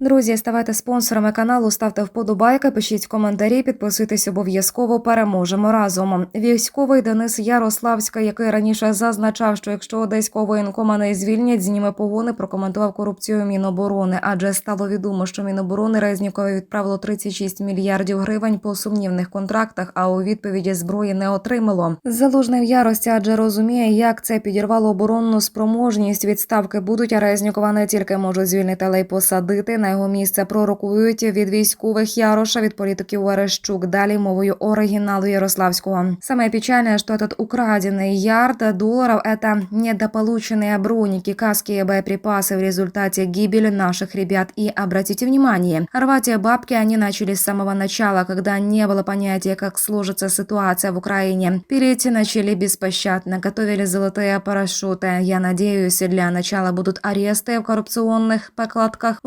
Друзі, ставайте спонсорами каналу, ставте вподобайки, пишіть коментарі, підписуйтесь обов'язково. Переможемо разом. Військовий Денис Ярославська, який раніше зазначав, що якщо одеського воєнкома не звільнять, зніме погони, прокоментував корупцію Міноборони. Адже стало відомо, що Міноборони Резнікові відправило 36 мільярдів гривень по сумнівних контрактах, а у відповіді зброї не отримало. Залужний в ярості, адже розуміє, як це підірвало оборонну спроможність. Відставки будуть, а Резнікова не тільки можуть звільнити, але й посадити. На його місце пророкують від військових Яроша, від політиків Верещук. Далі мовою оригіналу Ярославського. Самое печальное, что этот украденный ярд долларов – это недополученные броники, каски и боеприпасы в результате гибели наших ребят. И обратите внимание, рвать бабки они начали с самого начала, когда не было понятия, как сложится ситуация в Украине. Перейти начали беспощадно, готовили золотые парашюты. Я надеюсь, для начала будут аресты в коррупционных покладках,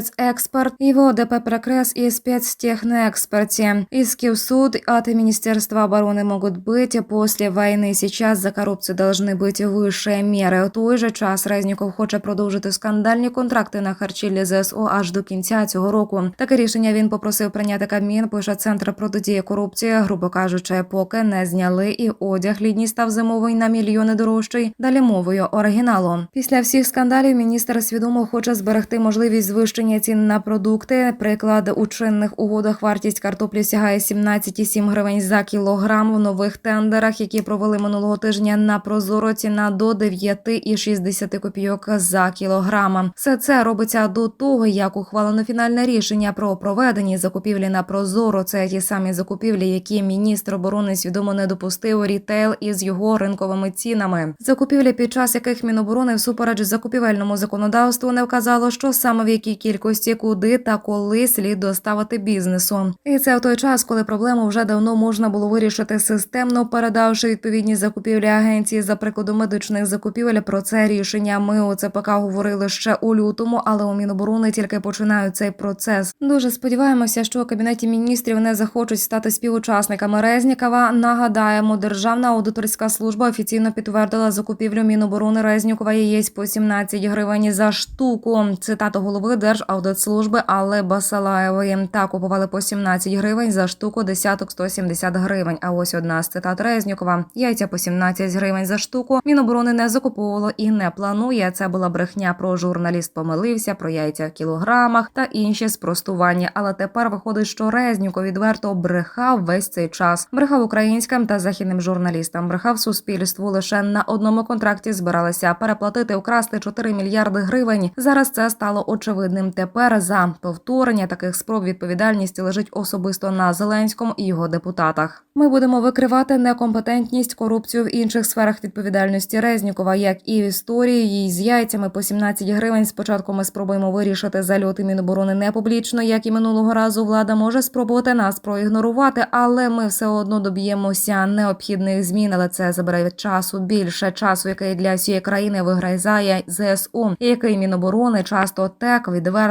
Укрспецэкспорт, его ДП «Прогресс» и спецтехноэкспорте. Иски в суд от Министерства обороны могут быть после войны. Сейчас за коррупцию должны быть высшие меры. У той же час Резніков хоче продовжити скандальні контракти на харчі для ЗСУ аж до кінця цього року. Таке рішення він попросив прийняти Кабмін. Пише центр протидії корупції. Грубо кажучи, поки не зняли і одяг літній став зимовий на мільйони дорожчий. Далі мовою оригіналу. Після всіх скандалів міністр свідомо хоче зберегти можливість звищення цін на продукти. Приклад у чинних угодах вартість картоплі сягає 17,7 гривень за кілограм в нових тендерах, які провели минулого тижня на прозоро ціна до 9,60 копійок за кілограм. Все це робиться до того, як ухвалено фінальне рішення про проведені закупівлі на прозоро. Це ті самі закупівлі, які міністр оборони свідомо не допустив рітейл із його ринковими цінами. Закупівлі, під час яких Міноборони всупереч закупівельному законодавству не вказало, що саме в якій кількості, куди та коли слід доставити бізнесу. І це в той час, коли проблему вже давно можна було вирішити системно, передавши відповідні закупівлі агенції за прикладом медичних закупівель. Про це рішення ми у ЦПК говорили ще у лютому, але у Міноборони тільки починають цей процес. Дуже сподіваємося, що у кабінеті міністрів не захочуть стати співучасниками Резнікова. Нагадаємо, державна аудиторська служба офіційно підтвердила закупівлю Міноборони Резнікова яєць по 17 гривень за штуку. Цитата голови Держаудитслужби Алли Басалаєвої. Та купували по 17 гривень за штуку, десяток 170 гривень. А ось одна з цитат Резнікова. Яйця по 17 гривень за штуку. Міноборони не закуповувало і не планує. Це була брехня про журналіст помилився, про яйця в кілограмах та інші спростування. Але тепер виходить, що Резніков відверто брехав весь цей час. Брехав українським та західним журналістам. Брехав суспільству. Лише на одному контракті збиралися переплатити украсти 4 мільярди гривень. Зараз це стало очевидним. Тепер за повторення таких спроб відповідальність лежить особисто на Зеленському і його депутатах. Ми будемо викривати некомпетентність, корупцію в інших сферах відповідальності Резнікова, як і в історії їй з яйцями по 17 гривень. Спочатку ми спробуємо вирішити зальоти Міноборони не публічно, як і минулого разу. Влада може спробувати нас проігнорувати, але ми все одно доб'ємося необхідних змін. Але це забере часу більше часу, який для всієї країни виграйзає ЗСУ, і який Міноборони часто тек відверто